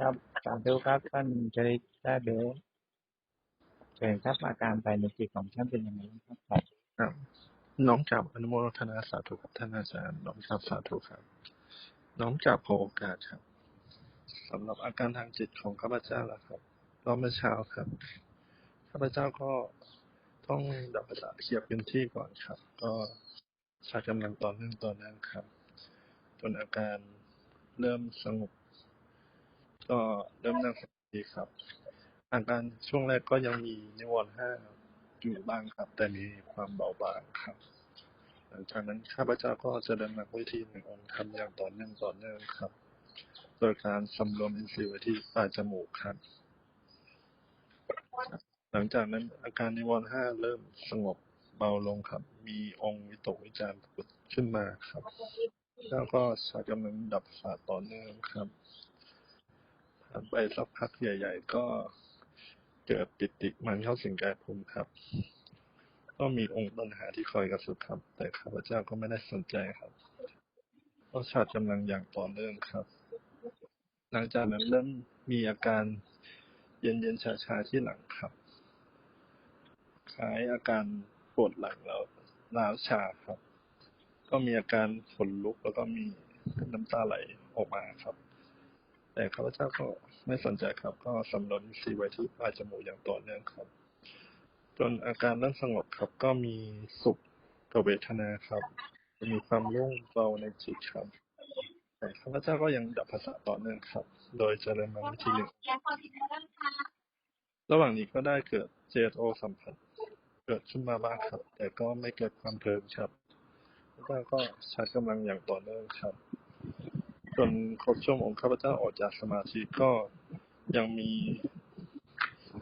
ครับสาธุครับท่านจริตได้เบลเชิญครับอาการภายในจิตของท่านเป็นยังไงครับครับน้อมกับอนุโมทนาสาธุครับท่านอาจารย์น้อมกับสาธุครับ น้อมกับขอโอกาสครับสำหรับอาการทางจิตของข้าพเจ้าละครับรอบเมื่อเช้าครับข้าพเจ้าก็ต้องดับประสาทเคลียร์พื้นที่ก่อนครับ ก็ใช้กำลังต่อเนื่องต่อเนื่องครับ จนอาการเริ่มสงบ ก็เริ่มนั่งสมาธิครับอาการช่วงแรกก็ยังมีนิวรณ์ห้าอยู่บ้างครับ แต่มีความเบาบางครับ หลังจากนั้นข้าพเจ้าก็จะเดินหนักวิธีหนึ่งองค์ทำอย่างต่อเนื่องต่อเนื่องครับ โดยการสำรวมอินทรีย์ไว้ที่ปลายจมูกครับ หลังจากนั้นอาการนิวรณ์ห้าเริ่มสงบเบาลงครับ มีองค์วิตกวิจารณ์ผุดขึ้นมาครับแล้วก็ใช้กำลังดับสาต่อเนื่องครับ ไปสักพักใหญ่ ๆ ก็เกิดปิติมันเข้าสิงกายภูมิครับ ก็มีองค์ปัญหาที่คอยกระสุบครับ แต่ข้าพเจ้าก็ไม่ได้สนใจครับก็ชาร์จกำลังอย่างต่อเนื่องครับ หลังจากนั้นเริ่มมีอาการเย็นๆชาๆที่หลังครับ คล้ายอาการปวดหลังแล้วล้าวชาครับ ก็มีอาการขนลุกแล้วก็มีน้ำตาไหลออกมาครับ แต่ข้าพเจ้าก็ไม่สนใจครับ ก็สำรวมสีไว้ที่ปลายจมูกอย่างต่อเนื่องครับ จนอาการเริ่มสงบครับ ก็มีสุขกับเวทนาครับมีความโล่งเบาในจิตครับ แต่ข้าพเจ้าก็ยังดับภาษาต่อเนื่องครับ โดยเจริญมรรคทีหนึ่งระหว่างนี้ก็ได้เกิดเจโอสัมผัส เกิดขึ้นมาบ้างครับ แต่ก็ไม่เกิดความเพลินครับแล้วก็ใช้กำลังอย่างต่อเนื่องครับ นครบชั่วโมงข้าพเจ้าออกจากสมาธิก็ยังมี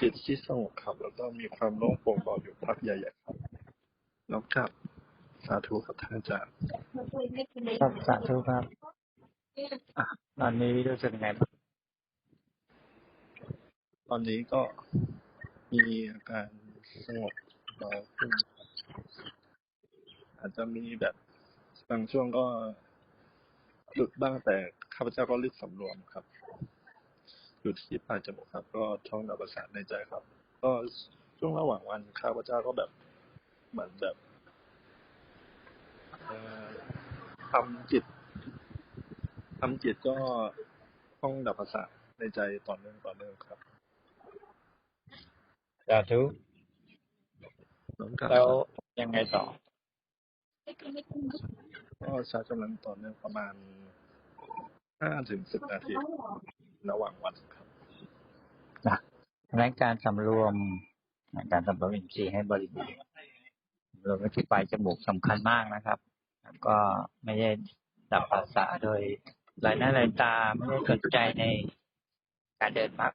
จิตที่สงบครับ แล้วก็มีความโล่งโปร่งเบาอยู่พักใหญ่ๆครับแล้วกับสาธุครับท่านอาจารย์ครับสาธุครับอะตอนนี้รู้สึกไงบ้างตอนนี้ก็มีอาการสงบเบาขึ้นครับอาจจะมีแบบบางช่วงก็ หลุดบ้างแต่ข้าพเจ้าก็รีบสำรวมครับ อยู่ที่ปลายจมูกครับ ก็ท่องดับประสาทในใจครับ ก็ช่วงระหว่างวันข้าพเจ้าก็แบบเหมือนแบบเอ่อทำจิตทำจิตก็ท่องดับประสาทในใจต่อเนื่องต่อเนื่องครับสาธุน้องกับแล้วยังไงต่อ ก็ใช้กำลังต่อเนื่องประมาณห้าถึงสิบนาทีระหว่างวันครับนะเพราะฉะนั้นการสำรวมการสำรวมอินทรีย์ให้บริบูรณ์รวมไว้ที่ปลายจมูกสำคัญมากนะครับ ก็ไม่ได้ดับภาษาโดยลายหน้าลายตาไม่ได้สนใจในการเดินมาก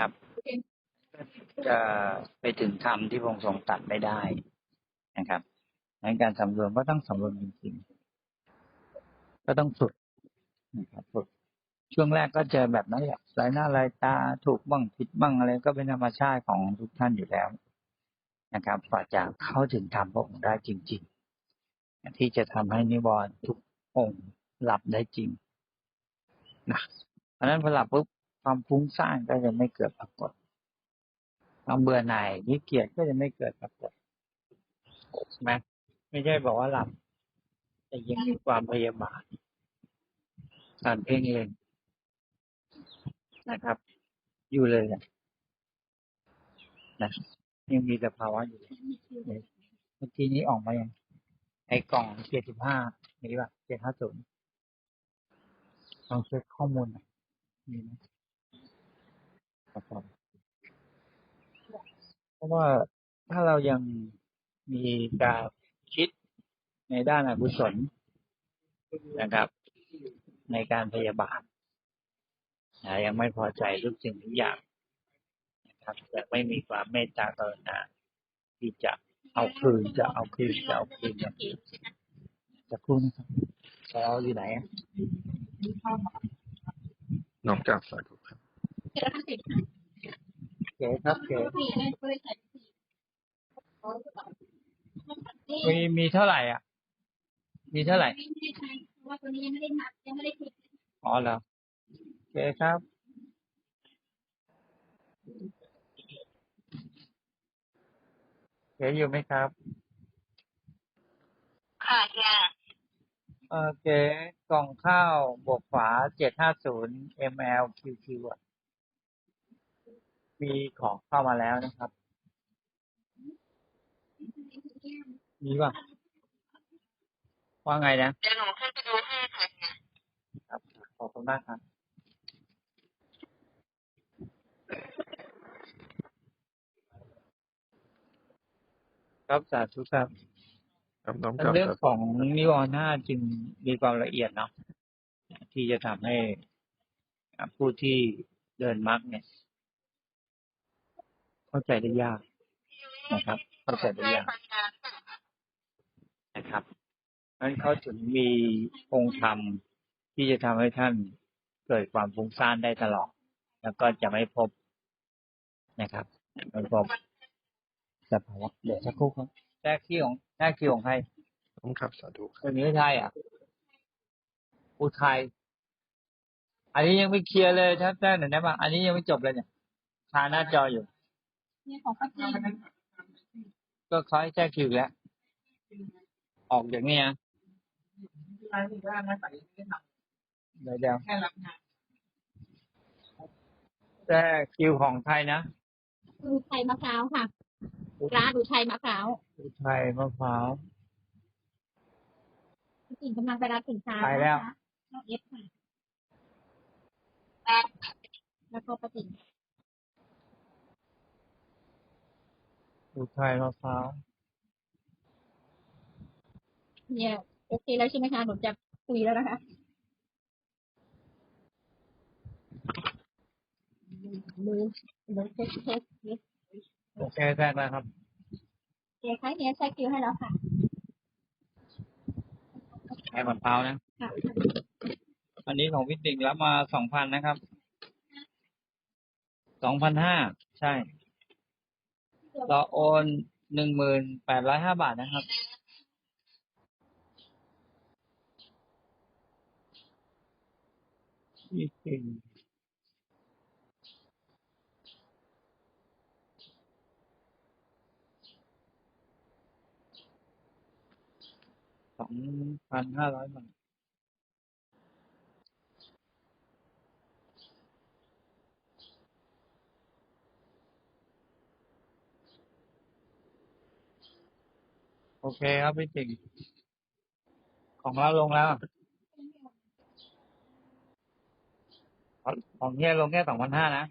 ครับ จะไปถึงธรรมที่พงทรงตัดไม่ได้นะครับ ในการสำรวมก็ต้องสำรวมจริงๆ ก็ต้องฝึกนะครับฝึกช่วงแรกก็เจอแบบนั้นแหละหลายหน้าหลายตาถูกบ้างผิดบ้างอะไรก็เป็นธรรมชาติของทุกท่านอยู่แล้วนะครับกว่าจะเข้าถึงธรรมพระองค์ได้จริง ๆ ที่จะทำให้นิวรณ์ทุกองค์หลับได้จริงนะเพราะฉะนั้นพอหลับปุ๊บความฟุ้งซ่านก็จะไม่เกิดปรากฏความเบื่อหน่ายที่เกียดก็จะไม่เกิดปรากฏใช่ไหม ไม่ใช่บอกว่าหลับ แต่ยังมีความพยาบาทการเพ่งเล็งนะครับ อยู่เลยนะนะยังมีสภาวะอยู่เมื่อกี้นี้ออกมายังไอกล่องเจ็ดสิบห้านี่ป่ะเจ็ดห้าศูนย์ลองเช็คข้อมูลหน่อยมีไหมครับเพราะว่าถ้าเรายังมีการ คิดในด้านอกุศลนะครับ ในการพยาบาทนะยังไม่พอใจทุกสิ่งทุกอย่างนะครับยังไม่มีความเมตตากรุณาที่จะเอาคืนจะเอาคืนจะเอาคืนอย่างนี้จะครู่นะครับแล้วอยู่ไหนน้องกับสาธุครับเก๋ครับเก๋ มีมีเท่าไหร่อะ มีเท่าไหร่ว่าตัวนี้ยังไม่ได้นับยังไม่ได้คิดอ๋อเหรอเคครับเก๋อยู่ไหมครับ ค่ะจ้ะเออเก๋กล่องข้าวบวกฝาเจ็ดห้าศูนย์ ml qq อะมีของเข้ามาแล้วนะครับ มีป่ะว่าไงนะเดี๋ยวหนูขึ้นไปดูให้ค่ะครับ ขอบคุณมากครับครับสาธุครับครับน้อมกลับเรื่องครับของนิวรณ์ห้าจึงมีความละเอียดเนาะที่จะทำให้อะผู้ที่เดินมรรคเนี่ย เข้าใจได้ยากนะครับ เข้าใจได้ยาก นะครับเพราะฉะนั้นเขาถึงมีองค์ธรรมที่จะทำให้ท่านเกิดความฟุ้งซ่านได้ตลอด แล้วก็จะไม่พบนะครับไม่พบสภาวะเดี๋ยวสักครู่ครับแทรกที่ของแทรกที่ของใครน้อมกลับสาธุครับคนนี้ไทยอะอุทัยอันนี้ยังไม่เคลียร์เลยถ้าแจ้งหน่อยได้ป่ะอันนี้ยังไม่จบเลยเนี่ยคาหน้าจออยู่นี่ของป้าจีนก็คอยแจ้งคิวแล้ว ออกอย่างนี้นะรายว่ามาใส่ไม่ทเดี๋ยวเดี๋ยวำแค่รับงานแจ้งคิวของไทยนะอุทัยมะพร้าวค่ะ ร้านอุทัยมะพร้าวอุทัยมะพร้าวพี่จิงกำลังไปรับสินค้าไปแล้วนะคะน้องเอฟค่ะแล้วก็ประจิงอุทัยมะพร้าว เนี่ยโอเคแล้วใช่ไหมคะหนูจะคุยแล้วนะคะมือมือเช็คเช็คเช็คโอเคแจ้งแล้วครับเจ๊คะเนี่ยใช้คิวให้แล้วค่ะไอ้มะพร้าวนะค่ะอันนี้ของพี่ติ่งรับมาสองพันนะครับสองพันห้าใช่เราโอนหนึ่งหมื่นแปดร้อยห้าบาทนะครับ พี่ติ่งสองพันห้าร้อยบาทโอเคครับพี่ติ่งของเราลงแล้ว ของของเฮียลงแค่สองพันห้านะ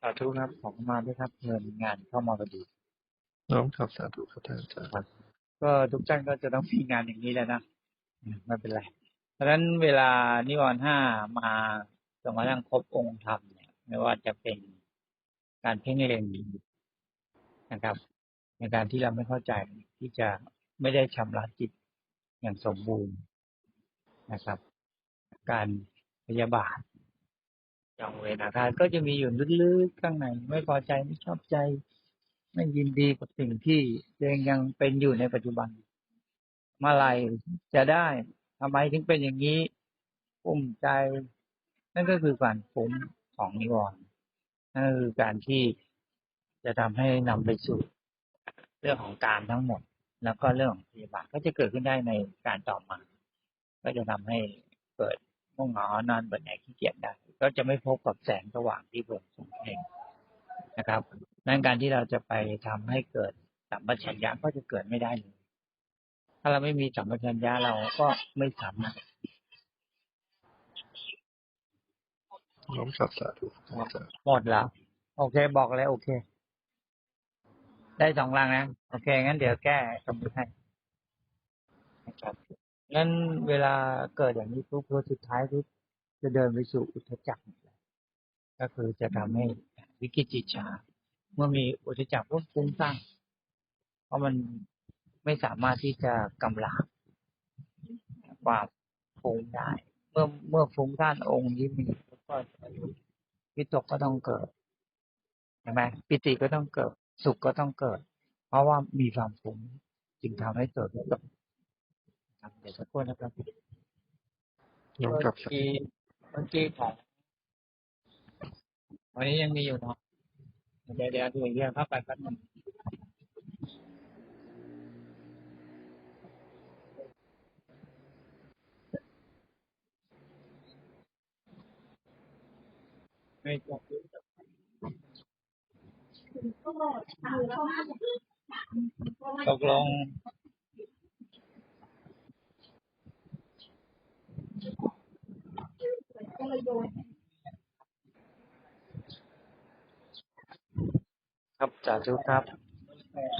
สาธุครับ ขอบคุณมากด้วยครับ เงินงานเข้ามาพอดีน้อมกลับสาธุครับท่านอาจารย์ ก็ทุกท่านก็จะต้องมีงานอย่างนี้แหล้วนะอืมไม่เป็นไร เพราะฉะนั้นเวลานิวรณ์ห้ามาจนกระทั่งครบองค์ธรรมเนี่ยไม่ว่าจะเป็นการเพ่งเล็งนะครับในการที่เราไม่เข้าใจที่จะ ไม่ได้ชำระจิตอย่างสมบูรณ์นะครับ การพยาบาทจองเวรอาฆาตก็จะมีอยู่ลึกๆข้างในไม่พอใจไม่ชอบใจ ไม่ยินดีกับสิ่งที่ตัวเองยังเป็นอยู่ในปัจจุบันเมื่อไรจะได้ทำไมถึงเป็นอย่างนี้ปุ่มใจ นั่นก็คือการฟุ้งของนิวรณ์นั่นก็คือการที่จะทำให้นำไปสู่เรื่องของการทั้งหมด แล้วก็เรื่องของพยาบาทก็จะเกิดขึ้นได้ในการต่อมา ก็จะทำให้เกิดง่วงเหงานอนเบื่อหน่ายขี้เกียจได้ ก็จะไม่พบกับแสงสว่างที่เบิกสงเองนะครับนั่นการที่เราจะไปทำให้เกิดสัมปชัญญะก็จะเกิดไม่ได้เลยถ้าเราไม่มีสัมปชัญญะเราก็ไม่สามารถน้อมกลับสาธุครับท่านอาจารย์หมดแล้วโอเคบอกเลยโอเค ได้สองรังนะ โอเค งั้นเดี๋ยวแก้สมมติให้นะครับงั้นเวลาเกิดอย่างนี้ปุ๊บตัวสุดท้ายปุ๊บจะเดินไปสู่อุทธจักรก็คือจะทำให้วิกิจิจฉาเมื่อมีอุทธจักรปุ๊บฟุ้งซ่านเพราะมันไม่สามารถที่จะกำลังความฟุ้งได้ เมื่อเมื่อฟุ้งซ่านองค์นี้มีก็วิตกก็ต้องเกิดใช่ไหมปิติก็ต้องเกิด สุขก็ต้องเกิด เพราะว่ามีความฟุ้งจึงทำให้เกิดวิตกครับเดี๋ยวสักครู่นะครับลองกลับเมื่อกี้เมื่อกี้ของวันนี้ยังมีอยู่เนาะเดี๋ยวเดี๋ยวดูอีกเรื่องเข้าไปแป๊บนึงไม่จบ ตกลง ครับสาธุครับ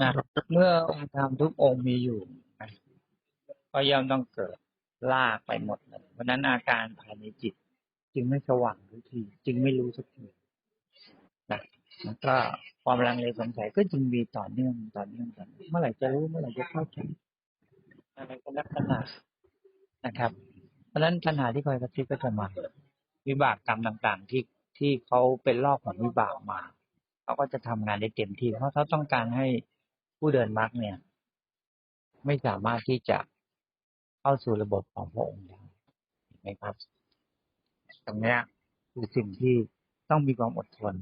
นะเมื่อองค์ธรรมทุกองค์มีอยู่นะก็ย่อมต้องเกิดลากไปหมดเลยเพราะฉะนั้นอาการภายในจิต จึงไม่สว่างทุกที จึงไม่รู้สักทีนะ แล้วก็ความลังเลสงสัยก็จึงมีต่อเนื่องต่อเนื่องต่อเนื่องเมื่อไหร่จะรู้เมื่อไหร่จะเข้าใจอะไรก็ลักษณะนะครับ เพราะฉะนั้นปัญหาที่คอยกระซิบก็จะมาวิบากกรรมต่างๆ ที่ที่เขาเป็นรอบของวิบากมาเขาก็จะทำงานได้เต็มที่เพราะเขาต้องการให้ผู้เดินมรรคเนี่ย ไม่สามารถที่จะเข้าสู่ระบบของพระองค์ได้ไหมครับ ตรงนี้คือสิ่งที่ต้องมีความอดทน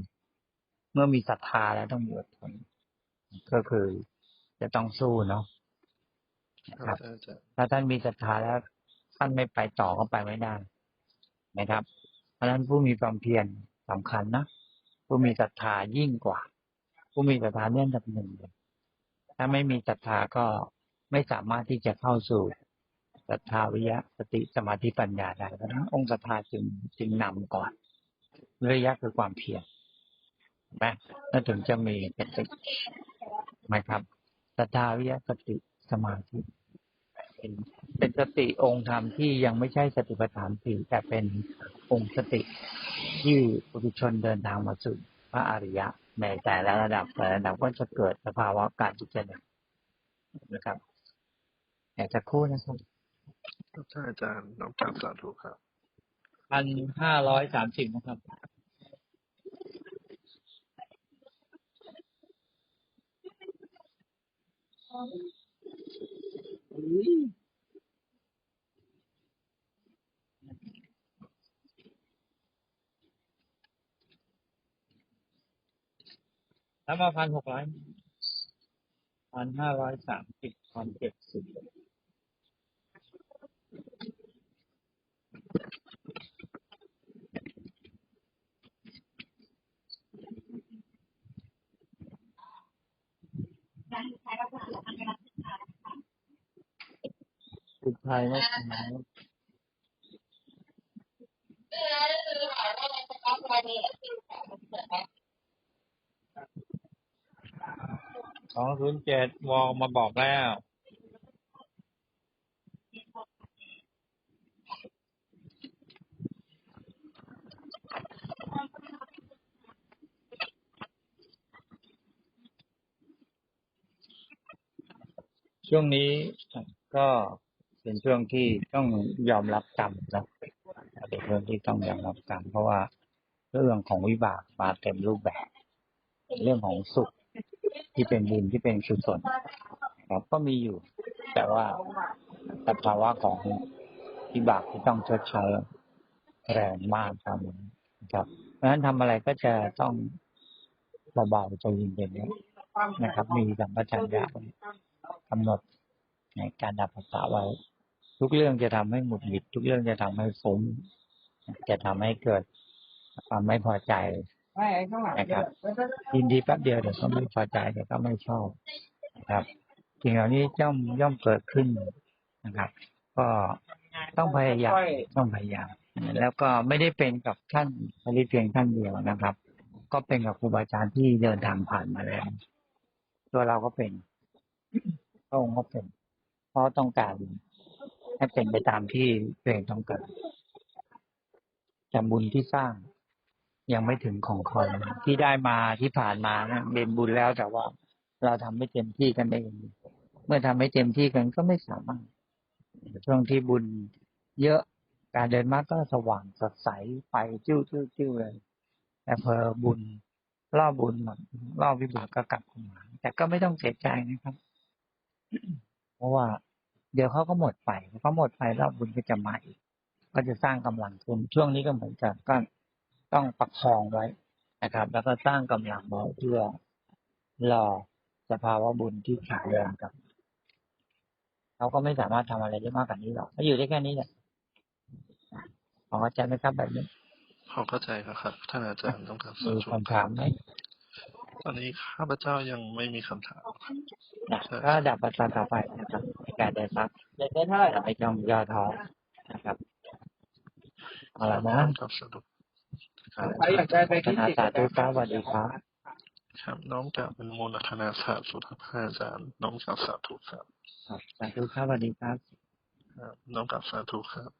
เมื่อมีศรัทธาแล้วต้องมีอดทนก็คือจะต้องสู้เนาะคครัรับบอาจารย์ถ้าท่านมีศรัทธาแล้วท่านไม่ไปต่อก็ไปไม่ได้นะครับ เพราะฉะนั้นผู้มีความเพียรสำคัญนะผู้มีศรัทธายิ่งกว่า ผู้มีศรัทธาเนี่ยอันดับหนึ่งเลยถ้าไม่มีศรัทธาก็ไม่สามารถที่จะเข้าสู่ศรัทธาวิยะสติสมาธิปัญญาได้เพราะฉะนั้นองค์ศรัทธาจึงจึงนำก่อนวิริยะคือความเพียรเห็น ไหมแล้วถึงจะมีสติไหมครับศรัทธาวิยะสติสมาธิเป็นเป็นสติองค์ธรรมที่ยังไม่ใช่สติปัฏฐานสี่แต่เป็นองค์สติที่ปุถุชนเดินทางมาสู่พระอริยะในแต่ละระดับแต่ละระดับก็จะเกิดสภาวะการจิตเจริญนะครับแต่จะครู่นะครับครับท่านอาจารย์น้องกลับสาธุครับพันห้าร้อยสามสิบนะครับ แล้วมาพันหกร้อยพันห้าร้อยสามสิบพันเจ็ดสิบ สุดท้ายว่าสองศูนย์เจ็ดวอลมาบอกแล้วช่วงนี้ก็ เป็นช่วงที่ต้องยอมรับกรรมนะเป็นเรื่องที่ต้องยอมรับกรรมเพราะว่าเรื่องของวิบากมาเต็มรูปแบบ เรื่องของสุขที่เป็นบุญที่เป็นกุศลครับก็มีอยู่ แต่ว่าสภาวะของวิบากที่ต้องชดใช้แรงมากครับนะครับเพราะฉะนั้นทำอะไรก็จะต้องเบาๆใจเย็นๆนะครับ มีสัมปชัญญะกำหนดในการดับภาษาไว้ ทุกเรื่องจะทำให้หมุดหงิด ทุกเรื่องจะทำให้ฟุ้งจะทำให้เกิดความไม่พอใจนะครับยินดีแป๊บเดียวเดี๋ยวก็ไม่พอใจเดี๋ยวก็ไม่ชอบนะครับสิ่งเหล่านี้ย่อมย่อมเกิดขึ้นนะครับ ก็ต้องพยายามต้องพยายามแล้วก็ไม่ได้เป็นกับท่านผลิตเพียงท่านเดียวนะครับ ก็เป็นกับครูบาอาจารย์ที่เดินทางผ่านมาแล้ว ตัวเราก็เป็นพระองค์ก็เป็นเพราะต้องการ ให้เป็นไปตามที่ตัวเองต้องการแต่บุญที่สร้างยังไม่ถึงของคนที่ได้มาที่ผ่านมานะเป็นบุญแล้วแต่ว่าเราทำไม่เต็มที่กันเอง เมื่อทำไม่เต็มที่กันก็ไม่สามารถช่วงที่บุญเยอะการเดินมากก็สว่างสดใสไปจิ้วจิ้วจิ้วเลยแต่พอบุญล่อบุญหมดล่อวิบากก็กลับมาแต่ก็ไม่ต้องเสียใจนะครับ เพราะว่า เดี๋ยวเขาก็หมดไปพอเขาหมดไปแล้วบุญก็จะมาอีก ก็จะสร้างกำลังทุนช่วงนี้ก็เหมือนกันก็ต้องประคองไว้นะครับ แล้วก็สร้างกำลังไว้เพื่อรอสภาวะบุญที่แข็งแรงกับเขาก็ไม่สามารถทำอะไรได้มากกว่านี้หรอกเขาอยู่ได้แค่นี้แหละพอเข้าใจไหมครับแบบนี้พอเข้าใจแล้วครับท่านอาจารย์ต้องการสมีรุปคำถามไหม ตอนนี้ข้าพเจ้ายังไม่มีคำถามครับนะก็ดับปัสสาวะต่อไปนะครับในการได้ซักได้ได้เท่าไหร่ไม่ต้องย่อท้อนะครับเอาละนะครับสรุปใครอยากได้ไปคณะสาธุครับสวัสดีครับครับน้อมกล่าวเป็นโมนคณาศาสตร์สุทธพระอาจารย์น้อมกล่าวสาธุครับครับสาธุครับสวัสดีครับครับน้อมกล่าวสาธุครับ